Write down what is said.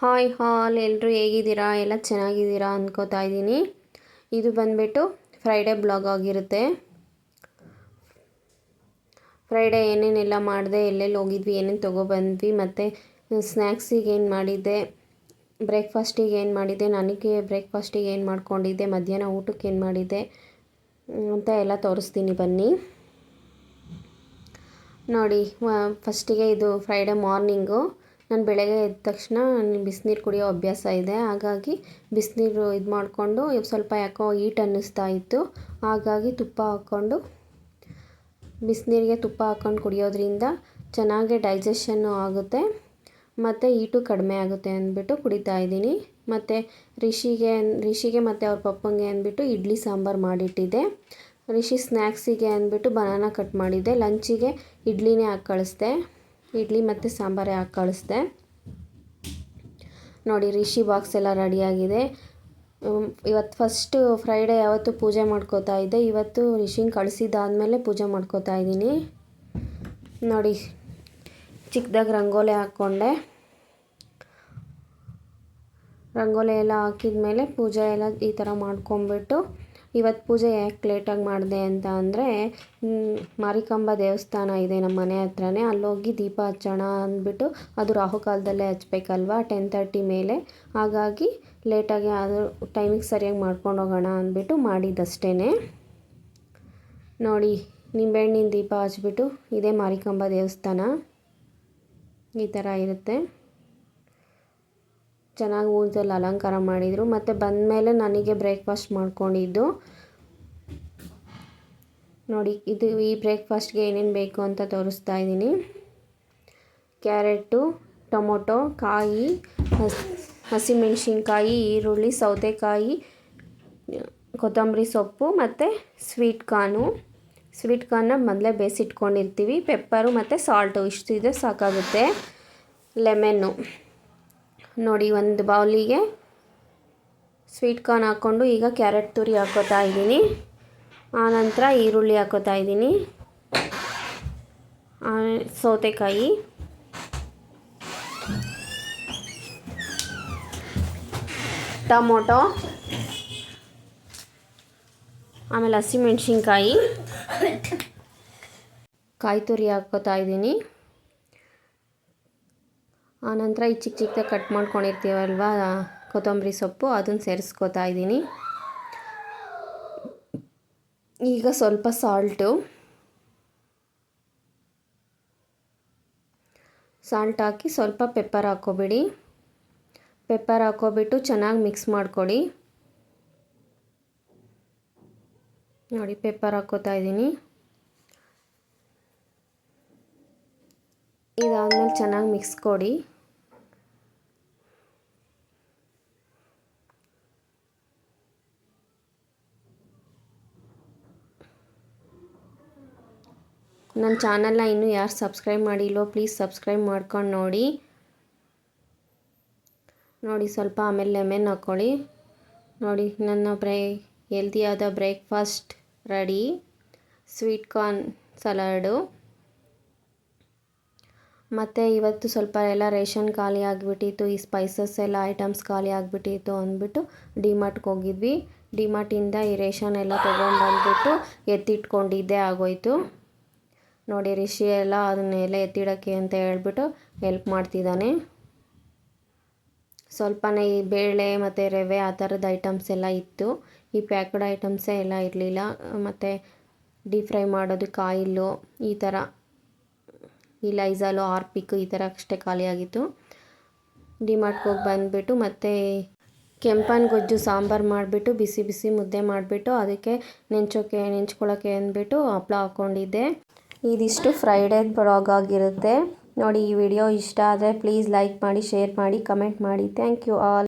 Hi ಹಾಲ್ ಎಲ್ಲರೂ ಹೇಗಿದ್ದೀರಾ? ಎಲ್ಲ ಚೆನ್ನಾಗಿದ್ದೀರಾ ಅಂದ್ಕೋತಾ ಇದ್ದೀನಿ. ಇದು ಬಂದುಬಿಟ್ಟು ಫ್ರೈಡೇ ಬ್ಲಾಗ್ ಆಗಿರುತ್ತೆ. ಫ್ರೈಡೇ ಏನೇನೆಲ್ಲ ಮಾಡಿದೆ, ಎಲ್ಲೆಲ್ಲಿ ಹೋಗಿದ್ವಿ, ಏನೇನು ತೊಗೊಬಂದ್ವಿ, ಮತ್ತು ಸ್ನ್ಯಾಕ್ಸಿಗೆ ಏನು ಮಾಡಿದ್ದೆ ಬ್ರೇಕ್ಫಾಸ್ಟಿಗೆ ಏನು ಮಾಡಿದ್ದೆ, ನನಗೆ ಬ್ರೇಕ್ಫಾಸ್ಟಿಗೆ ಏನು ಮಾಡ್ಕೊಂಡಿದ್ದೆ, ಮಧ್ಯಾಹ್ನ ಊಟಕ್ಕೆ ಏನು ಮಾಡಿದ್ದೆ ಅಂತ ಎಲ್ಲ ತೋರಿಸ್ತೀನಿ ಬನ್ನಿ. ನೋಡಿ ಫಸ್ಟಿಗೆ ಇದು ಫ್ರೈಡೇ ಮಾರ್ನಿಂಗು ನಾನು ಬೆಳಗ್ಗೆ ಎದ್ದ ತಕ್ಷಣ ಬಿಸಿನೀರು ಕುಡಿಯೋ ಅಭ್ಯಾಸ ಇದೆ. ಹಾಗಾಗಿ ಬಿಸಿನೀರು ಇದು ಮಾಡಿಕೊಂಡು ಸ್ವಲ್ಪ ಯಾಕೋ ಈಟ್ ಅನ್ನಿಸ್ತಾ ಇತ್ತು. ಹಾಗಾಗಿ ತುಪ್ಪ ಹಾಕ್ಕೊಂಡು, ಬಿಸಿನೀರಿಗೆ ತುಪ್ಪ ಹಾಕ್ಕೊಂಡು ಕುಡಿಯೋದ್ರಿಂದ ಚೆನ್ನಾಗಿ ಡೈಜೆಷನ್ನು ಆಗುತ್ತೆ. ಮತ್ತು ಈಟು ಕಡಿಮೆ ಆಗುತ್ತೆ ಅಂದ್ಬಿಟ್ಟು ಕುಡಿತಾ ಇದ್ದೀನಿ. ಮತ್ತು ರಿಷಿಗೆ ರಿಷಿಗೆ ಮತ್ತು ಅವ್ರ ಪಪ್ಪಂಗೆ ಅಂದ್ಬಿಟ್ಟು ಇಡ್ಲಿ ಸಾಂಬಾರು ಮಾಡಿಟ್ಟಿದ್ದೆ. ರಿಷಿ ಸ್ನ್ಯಾಕ್ಸಿಗೆ ಅಂದ್ಬಿಟ್ಟು ಬನಾನ ಕಟ್ ಮಾಡಿದ್ದೆ. ಲಂಚಿಗೆ ಇಡ್ಲಿನೇ ಹಾಕಿ ಕಳಿಸ್ದೆ. ಇಡ್ಲಿ ಮತ್ತು ಸಾಂಬಾರೇ ಹಾಕಿ ಕಳಿಸ್ದೆ. ನೋಡಿ, ರಿಷಿ ಬಾಕ್ಸ್ ಎಲ್ಲ ರೆಡಿಯಾಗಿದೆ ಇವತ್ತು ಫಸ್ಟು ಫ್ರೈಡೇ ಯಾವತ್ತು ಪೂಜೆ ಮಾಡ್ಕೋತಾ ಇದ್ದೆ. ಇವತ್ತು ರಿಷಿಂಗ್ ಕಳಿಸಿದ್ದಾದಮೇಲೆ ಪೂಜೆ ಮಾಡ್ಕೋತಾ ಇದ್ದೀನಿ. ನೋಡಿ ಚಿಕ್ಕದಾಗಿ ರಂಗೋಲಿ ಹಾಕ್ಕೊಂಡೆ. ರಂಗೋಲಿ ಎಲ್ಲ ಹಾಕಿದ ಮೇಲೆ ಪೂಜೆ ಎಲ್ಲ ಈ ಥರ ಮಾಡ್ಕೊಂಬಿಟ್ಟು ಇವತ್ತು ಪೂಜೆ ಯಾಕೆ ಲೇಟಾಗಿ ಮಾಡಿದೆ ಅಂತ ಅಂದರೆ ಮಾರಿಕಾಂಬ ದೇವಸ್ಥಾನ ಇದೆ ನಮ್ಮ ಮನೆ ಹತ್ರನೇ, ಅಲ್ಲೋಗಿ ದೀಪ ಹಚ್ಚೋಣ ಅಂದ್ಬಿಟ್ಟು ಅದು ರಾಹುಕಾಲದಲ್ಲೇ ಹಚ್ಬೇಕಲ್ವಾ ಟೆನ್ ತರ್ಟಿ ಮೇಲೆ. ಹಾಗಾಗಿ ಲೇಟಾಗಿ ಅದು ಟೈಮಿಗೆ ಸರಿಯಾಗಿ ಮಾಡ್ಕೊಂಡು ಹೋಗೋಣ ಅಂದ್ಬಿಟ್ಟು ಮಾಡಿದ್ದಷ್ಟೇ ನೋಡಿ ನಿಂಬೆಹಣ್ಣಿನ ದೀಪ ಹಚ್ಬಿಟ್ಟು, ಇದೇ ಮಾರಿಕಾಂಬ ದೇವಸ್ಥಾನ. ಈ ಥರ ಇರುತ್ತೆ. ಚೆನ್ನಾಗಿ ಹೂದಲ್ಲಿ ಅಲಂಕಾರ ಮಾಡಿದರು. ಮತ್ತು ಬಂದಮೇಲೆ ನನಗೆ ಬ್ರೇಕ್ಫಾಸ್ಟ್ ಮಾಡ್ಕೊಂಡಿದ್ದು. ನೋಡಿ, ಇದು ಈ ಬ್ರೇಕ್ಫಾಸ್ಟ್ಗೆ ಏನೇನು ಬೇಕು ಅಂತ ತೋರಿಸ್ತಾ ಇದ್ದೀನಿ. ಕ್ಯಾರೆಟು, ಟೊಮೊಟೊ, ಕಾಯಿ ಹಸಿಮೆಣಸಿನ್ಕಾಯಿ, ಈರುಳ್ಳಿ, ಸೌತೆಕಾಯಿ, ಕೊತ್ತಂಬರಿ ಸೊಪ್ಪು ಮತ್ತು ಸ್ವೀಟ್ ಕಾರ್ನು. ಸ್ವೀಟ್ ಕಾರ್ನ ಮೊದಲೇ ಬೇಯಿಸಿಟ್ಕೊಂಡಿರ್ತೀವಿ. ಪೆಪ್ಪರು ಮತ್ತು ಸಾಲ್ಟು. ಇಷ್ಟು ಇದೆ ಸಾಕಾಗುತ್ತೆ. ಲೆಮೆನ್ನು. ನೋಡಿ, ಒಂದು ಬೌಲಿಗೆ ಸ್ವೀಟ್ ಕಾರ್ನ್ ಹಾಕ್ಕೊಂಡು ಈಗ ಕ್ಯಾರೆಟ್ ತುರಿ ಹಾಕೋತಾ ಇದ್ದೀನಿ. ಆನಂತರ ಈರುಳ್ಳಿ ಹಾಕೋತಾ ಇದ್ದೀನಿ. ಸೌತೆಕಾಯಿ. ಟೊಮೊಟೊ. ಆಮೇಲೆ ಹಸಿಮೆಣ್ಸಿನ್ಕಾಯಿ. ಕಾಯಿ ತುರಿ ಹಾಕ್ಕೋತಾ ಇದ್ದೀನಿ. ಆನಂತರ ಈ ಚಿಕ್ಕ ಚಿಕ್ಕದಾಗಿ ಕಟ್ ಮಾಡ್ಕೊಂಡಿರ್ತೀವಲ್ವ? ಕೊತ್ತಂಬರಿ ಸೊಪ್ಪು, ಅದನ್ನು ಸೇರಿಸ್ಕೋತಾ ಇದ್ದೀನಿ. ಈಗ ಸ್ವಲ್ಪ ಸಾಲ್ಟು. ಸಾಲ್ಟ್ ಹಾಕಿ ಸ್ವಲ್ಪ ಪೆಪ್ಪರ್ ಹಾಕ್ಕೊಬಿಡಿ. ಪೆಪ್ಪರ್ ಹಾಕ್ಕೊಬಿಟ್ಟು ಚೆನ್ನಾಗಿ ಮಿಕ್ಸ್ ಮಾಡ್ಕೊಳ್ಳಿ ನೋಡಿ, ಪೆಪ್ಪರ್ ಹಾಕ್ಕೋತಾ ಇದ್ದೀನಿ. ಇದಾದಮೇಲೆ ಚೆನ್ನಾಗಿ ಮಿಕ್ಸ್ ಕೊಡಿ. ನನ್ನ ಚಾನಲ್ನ ಇನ್ನೂ ಯಾರು ಸಬ್ಸ್ಕ್ರೈಬ್ ಮಾಡಿಲ್ಲೋ ಪ್ಲೀಸ್ ಸಬ್ಸ್ಕ್ರೈಬ್ ಮಾಡ್ಕೊಂಡು ನೋಡಿ. ನೋಡಿ ಸ್ವಲ್ಪ ಆಮೇಲೆ ಲೆಮೆನ್ ಹಾಕ್ಕೊಳ್ಳಿ ನೋಡಿ ನನ್ನ ಬ್ರೇ, ಹೆಲ್ದಿಯಾದ breakfast ready. Sweet corn salad. ಮತ್ತು ಇವತ್ತು ಸ್ವಲ್ಪ ಎಲ್ಲ ರೇಷನ್ ಖಾಲಿ ಆಗಿಬಿಟ್ಟಿತ್ತು, ಈ ಸ್ಪೈಸಸ್ ಎಲ್ಲ ಐಟಮ್ಸ್ ಖಾಲಿ ಆಗಿಬಿಟ್ಟಿತ್ತು ಅಂದ್ಬಿಟ್ಟು ಡಿಮಾರ್ಟ್ಗೆ ಹೋಗಿದ್ವಿ. ಡಿಮಾರ್ಟಿಂದ ಈ ರೇಷನ್ ಎಲ್ಲ ತೊಗೊಂಡ್ಬಂದ್ಬಿಟ್ಟು ಎತ್ತಿಟ್ಕೊಂಡಿದ್ದೆ ಆಗೋಯ್ತು. ನೋಡಿ ರಿಷಿ ಎಲ್ಲ ಅದನ್ನೆಲ್ಲ ಎತ್ತಿಡೋಕ್ಕೆ ಅಂತ ಹೇಳ್ಬಿಟ್ಟು ಹೆಲ್ಪ್ ಮಾಡ್ತಿದ್ದಾನೆ. ಸ್ವಲ್ಪನೇ ಈ ಬೇಳೆ ಮತ್ತು ರವೆ ಆ ಥರದ ಐಟಮ್ಸ್ ಎಲ್ಲ ಇತ್ತು. ಈ ಪ್ಯಾಕ್ಡ್ ಐಟಮ್ಸೇ ಎಲ್ಲ ಇರಲಿಲ್ಲ. ಮತ್ತು ಡೀಪ್ ಫ್ರೈ ಮಾಡೋದಕ್ಕೆ ಕಾಯಿಲು ಈ ಥರ ಈ ಲೈಝಾಲು ಆರ್ಪಿಕ್ ಈ ಥರ ಅಷ್ಟೇ ಖಾಲಿಯಾಗಿತ್ತು ಡಿಮಾರ್ಟ್ಗೆ ಹೋಗಿ ಬಂದುಬಿಟ್ಟು ಮತ್ತು ಕೆಂಪನ ಗೊಜ್ಜು, ಸಾಂಬಾರು ಮಾಡಿಬಿಟ್ಟು ಬಿಸಿ ಬಿಸಿ ಮುದ್ದೆ ಮಾಡಿಬಿಟ್ಟು ಅದಕ್ಕೆ ನೆಂಚೋಕ್ಕೆ ನೆಂಚ್ಕೊಳ್ಳೋಕ್ಕೆ ಅಂದ್ಬಿಟ್ಟು ಹಪ್ಳ ಹಾಕ್ಕೊಂಡಿದ್ದೆ. ಇದಿಷ್ಟು ಫ್ರೈಡೇ ಬ್ಲಾಗ್ ಆಗಿರುತ್ತೆ. ನೋಡಿ ಈ ವಿಡಿಯೋ ಇಷ್ಟ ಆದರೆ ಪ್ಲೀಸ್ ಲೈಕ್ ಮಾಡಿ ಶೇರ್ ಮಾಡಿ ಕಮೆಂಟ್ ಮಾಡಿ. Thank you all